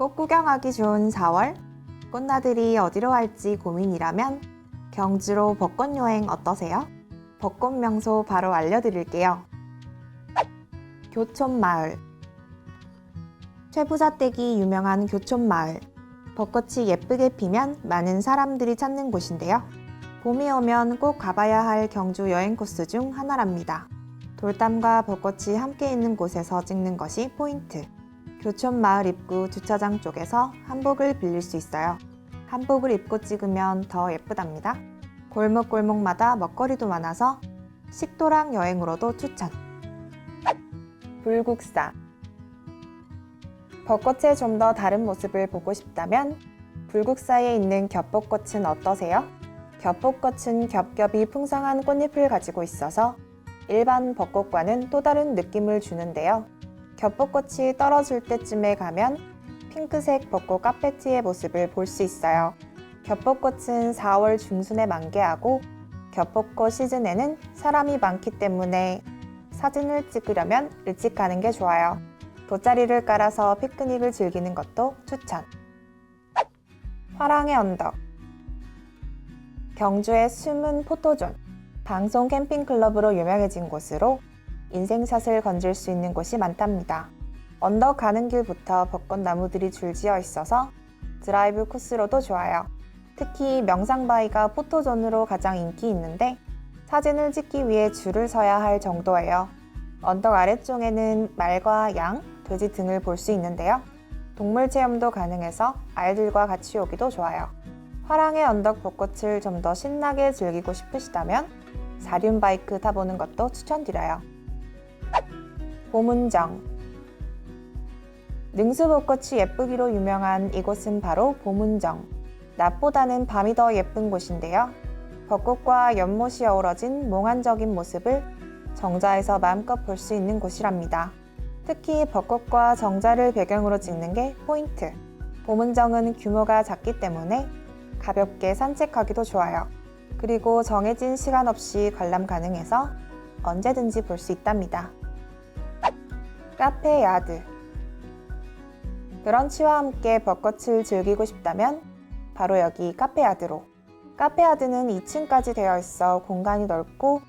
꽃 구경하기 좋은 4월? 꽃나들이 어디로 갈지 고민이라면 경주로 벚꽃 여행 어떠세요? 벚꽃 명소 바로 알려드릴게요. 교촌마을 최부자댁이 유명한 교촌마을 벚꽃이 예쁘게 피면 많은 사람들이 찾는 곳인데요. 봄이 오면 꼭 가봐야 할 경주 여행 코스 중 하나랍니다. 돌담과 벚꽃이 함께 있는 곳에서 찍는 것이 포인트. 교촌 마을 입구 주차장 쪽에서 한복을 빌릴 수 있어요. 한복을 입고 찍으면 더 예쁘답니다. 골목골목마다 먹거리도 많아서 식도락 여행으로도 추천. 불국사. 벚꽃의 좀 더 다른 모습을 보고 싶다면 불국사에 있는 겹벚꽃은 어떠세요? 겹벚꽃은 겹겹이 풍성한 꽃잎을 가지고 있어서 일반 벚꽃과는 또 다른 느낌을 주는데요. 겹벚꽃이 떨어질 때쯤에 가면 핑크색 벚꽃 카페트의 모습을 볼 수 있어요. 겹벚꽃은 4월 중순에 만개하고 겹벚꽃 시즌에는 사람이 많기 때문에 사진을 찍으려면 일찍 가는 게 좋아요. 돗자리를 깔아서 피크닉을 즐기는 것도 추천. 화랑의 언덕 경주의 숨은 포토존 방송 캠핑 클럽으로 유명해진 곳으로 인생샷을 건질 수 있는 곳이 많답니다. 언덕 가는 길부터 벚꽃 나무들이 줄지어 있어서 드라이브 코스로도 좋아요. 특히 명상바위가 포토존으로 가장 인기 있는데 사진을 찍기 위해 줄을 서야 할 정도예요. 언덕 아래쪽에는 말과 양, 돼지 등을 볼 수 있는데요. 동물 체험도 가능해서 아이들과 같이 오기도 좋아요. 화랑의 언덕 벚꽃을 좀 더 신나게 즐기고 싶으시다면 사륜 바이크 타보는 것도 추천드려요. 보문정 능수벚꽃이 예쁘기로 유명한 이곳은 바로 보문정. 낮보다는 밤이 더 예쁜 곳인데요. 벚꽃과 연못이 어우러진 몽환적인 모습을 정자에서 마음껏 볼 수 있는 곳이랍니다. 특히 벚꽃과 정자를 배경으로 찍는 게 포인트. 보문정은 규모가 작기 때문에 가볍게 산책하기도 좋아요. 그리고 정해진 시간 없이 관람 가능해서 언제든지 볼 수 있답니다. 카페 야드 브런치와 함께 벚꽃을 즐기고 싶다면 바로 여기 카페 야드로 카페 야드는 2층까지 되어 있어 공간이 넓고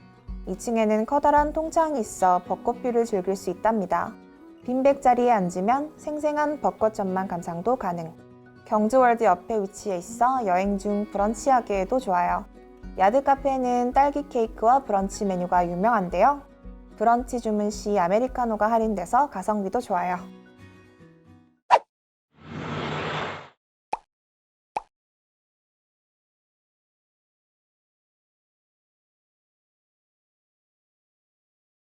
2층에는 커다란 통창이 있어 벚꽃뷰를 즐길 수 있답니다. 빈백 자리에 앉으면 생생한 벚꽃 전망 감상도 가능. 경주월드 옆에 위치해 있어 여행 중 브런치하기에도 좋아요. 야드 카페는 딸기 케이크와 브런치 메뉴가 유명한데요. 브런치 주문 시 아메리카노가 할인돼서 가성비도 좋아요.